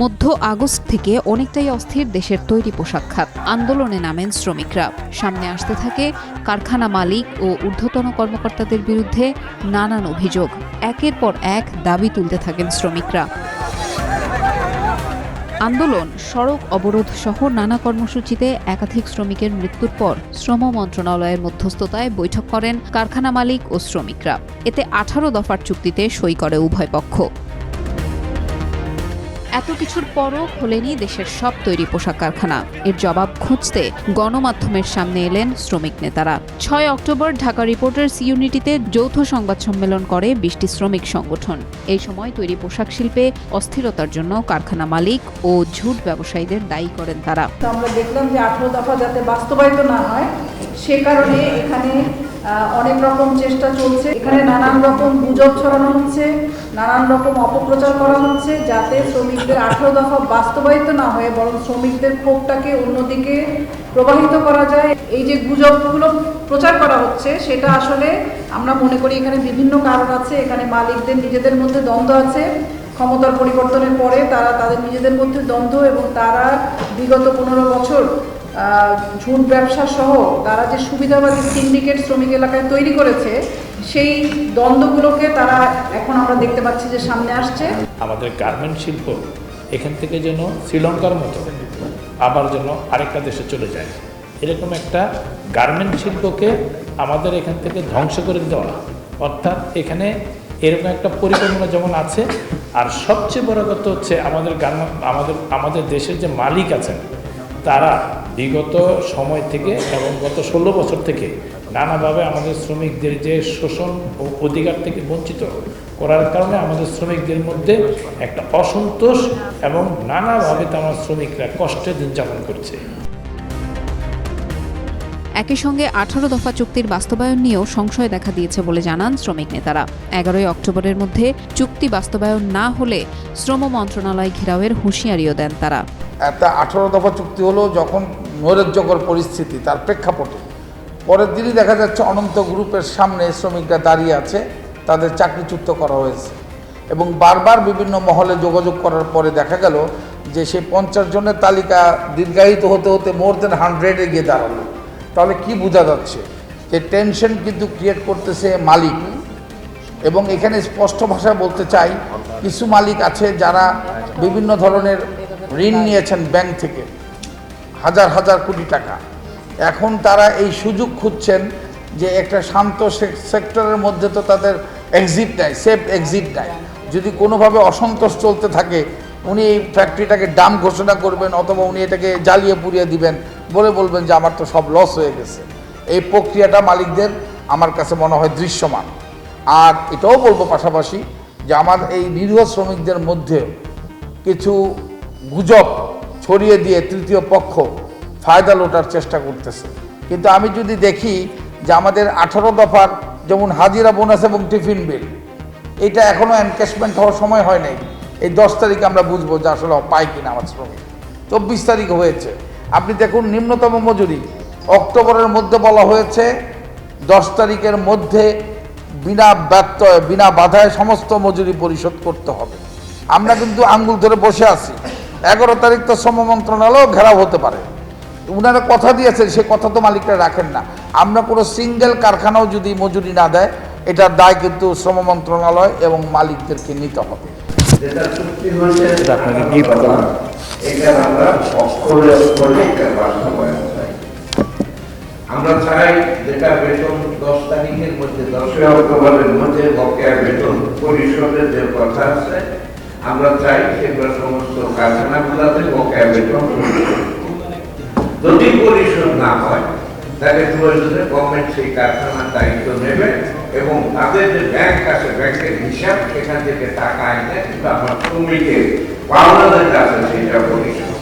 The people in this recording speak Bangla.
মধ্য আগস্ট থেকে অনেকটাই অস্থির দেশের তৈরি পোশাক খাত। আন্দোলনে নামেন শ্রমিকরা। সামনে আসতে থাকে কারখানা মালিক ও ঊর্ধ্বতন কর্মকর্তাদের বিরুদ্ধে নানান অভিযোগ। একের পর এক দাবি তুলতে থাকেন শ্রমিকরা। আন্দোলন, সড়ক অবরোধ সহ নানা কর্মসূচিতে একাধিক শ্রমিকের মৃত্যুর পর শ্রম মন্ত্রণালয়ের মধ্যস্থতায় বৈঠক করেন কারখানা মালিক ও শ্রমিকরা। এতে আঠারো দফার চুক্তিতে সই করে উভয় পক্ষ। এত কিছুর পরও খোলেনি দেশের সব তৈরি পোশাক কারখানা। এর জবাব খুঁজতে গণমাধ্যমের সামনে এলেন শ্রমিক নেতারা। ছয় অক্টোবর ঢাকা রিপোর্টার্স ইউনিটিতে যৌথ সংবাদ সম্মেলন করে বিশটি শ্রমিক সংগঠন। এই সময় তৈরি পোশাক শিল্পে অস্থিরতার জন্য কারখানা মালিক ও ঝুট ব্যবসায়ীদের দায়ী করেন তারা। আমরা দেখলাম যে আঠেরো দফা যাতে বাস্তবায়িত না হয়, সে কারণে এখানে অনেক রকম চেষ্টা চলছে। এখানে নানান রকম গুজব ছড়ানো হচ্ছে। নানান রকম অপপ্রচার করা হচ্ছে যাতে শ্রমিকদের আঠেরো দফা বাস্তবায়িত না হয়ে, বরং শ্রমিকদের ক্ষোভটাকে অন্যদিকে প্রবাহিত করা যায়। এই যে গুজবগুলো প্রচার করা হচ্ছে, সেটা আসলে আমরা মনে করি এখানে বিভিন্ন কারণ আছে। এখানে মালিকদের নিজেদের মধ্যে দ্বন্দ্ব আছে। ক্ষমতার পরিবর্তনের পরে তারা তাদের নিজেদের মধ্যে দ্বন্দ্ব এবং তারা বিগত পনেরো বছর ঝুট ব্যবসা সহ তারা যে সুবিধাবাদী সিন্ডিকেট শ্রমিক এলাকায় তৈরি করেছে, সেই দ্বন্দ্বগুলোকে তারা এখন আমরা দেখতে পাচ্ছি যে সামনে আসছে। আমাদের গার্মেন্ট শিল্প এখান থেকে যেন শ্রীলঙ্কার মতো আবার যেন আরেকটা দেশে চলে যায়। এরকম একটা গার্মেন্ট শিল্পকে আমাদের এখান থেকে ধ্বংস করে দেওয়া অর্থাৎ এখানে এরকম একটা পরিকল্পনা যেমন আছে, আর সবচেয়ে বড় কথা হচ্ছে আমাদের গার্মেন্ট আমাদের আমাদের দেশের যে মালিক আছেন, তারা বিগত সময় থেকে এবং গত ষোলো বছর থেকে নানাভাবে আমাদের শ্রমিকদের যে শোষণ ও অধিকার থেকে বঞ্চিত করার কারণে আমাদের শ্রমিকদের মধ্যে একটা অসন্তোষ এবং নানাভাবে আমার শ্রমিকরা কষ্টে দিন যাপন করছে। একই সঙ্গে আঠারো দফা চুক্তির বাস্তবায়ন নিয়েও সংশয় দেখা দিয়েছে বলে জানান শ্রমিক নেতারা। এগারোই অক্টোবরের মধ্যে চুক্তি বাস্তবায়ন না হলে শ্রম মন্ত্রণালয় ঘেরাওয়ের হুঁশিয়ারিও দেন তারা। একটা আঠারো দফা চুক্তি হলো যখন নৈরাজ্যকর পরিস্থিতি, তার প্রেক্ষাপটে। পরের দিনই দেখা যাচ্ছে অনন্ত গ্রুপের সামনে শ্রমিকরা দাঁড়িয়ে আছে, তাদের চাকরিচ্যুত করা হয়েছে। এবং বারবার বিভিন্ন মহলে যোগাযোগ করার পরে দেখা গেল যে সেই পঞ্চাশ জনের তালিকা দীর্ঘায়িত হতে হতে মোর দেন হান্ড্রেডে গিয়ে দাঁড়াল। তাহলে কি বোঝা যাচ্ছে যে টেনশন কিন্তু ক্রিয়েট করতেছে মালিক। এবং এখানে স্পষ্ট ভাষায় বলতে চাই, কিছু মালিক আছে যারা বিভিন্ন ধরনের ঋণ নিয়েছেন ব্যাংক থেকে। হাজার হাজার কোটি টাকা। এখন তারা এই সুযোগ খুঁজছেন যে একটা শান্ত সেক্টরের মধ্যে তো তাদের এক্সিট নাই সেফ এক্সিট নাই যদি কোনোভাবে অসন্তোষ চলতে থাকে, উনি এই ফ্যাক্টরিটাকে দাম ঘোষণা করবেন অথবা উনি এটাকে জ্বালিয়ে পুড়িয়ে দিবেন বলে বলবেন যে আমার তো সব লস হয়ে গেছে। এই প্রক্রিয়াটা মালিকদের আমার কাছে মনে হয় দৃশ্যমান। আর এটাও বলব পাশাপাশি যে আমার এই নিরীহ শ্রমিকদের মধ্যে কিছু গুজব ছড়িয়ে দিয়ে তৃতীয় পক্ষ ফায়দা লোটার চেষ্টা করতেছে। কিন্তু আমি যদি দেখি যে আমাদের আঠারো দফার যেমন হাজিরা বোনাস এবং টিফিন বিল, এটা এখনও এনকেশমেন্ট হওয়ার সময় হয় নাই। এই দশ তারিখে আমরা বুঝব যে আসলে পাই কিনা আমার শ্রমিক। চব্বিশ তারিখ হয়েছে। আপনি দেখুন, নিম্নতম মজুরি। অক্টোবরের মধ্যে বলা হয়েছে, দশ তারিখের মধ্যে বিনা ব্যত্যয়, বিনা বাধায় সমস্ত মজুরি পরিশোধ করতে হবে। আমরা কিন্তু আঙ্গুল ধরে বসে আছি। এগারো তারিখ তো শ্রম মন্ত্রণালয় ঘেরাও হতে পারে। উনারা কথা দিয়েছেন, সে কথা তো মালিকরা রাখেন না। আমরা কোনো সিঙ্গেল কারখানাও যদি মজুরি না দেয়, এটার দায় কিন্তু শ্রম মন্ত্রণালয় এবং মালিকদেরকে নিতে হবে। আমরা চাই যেটা বেতন দশ তারিখের মধ্যে, দশই অক্টোবরের মধ্যে বকেয়া বেতন পরিশোধের যে কথা আছে আমরা চাই সেগুলো সমস্ত পরিশোধ করুক। যদি পরিশোধ না হয়, তাহলে প্রয়োজনে গভর্নমেন্ট সেই কারখানার দায়িত্ব নেবে এবং তাদের যে ব্যাংক আছে, ব্যাংকের হিসাব সেখান থেকে টাকা এনে কিন্তু আমার শ্রমিকের পাওনাদের কাছে সেটা পরিশোধ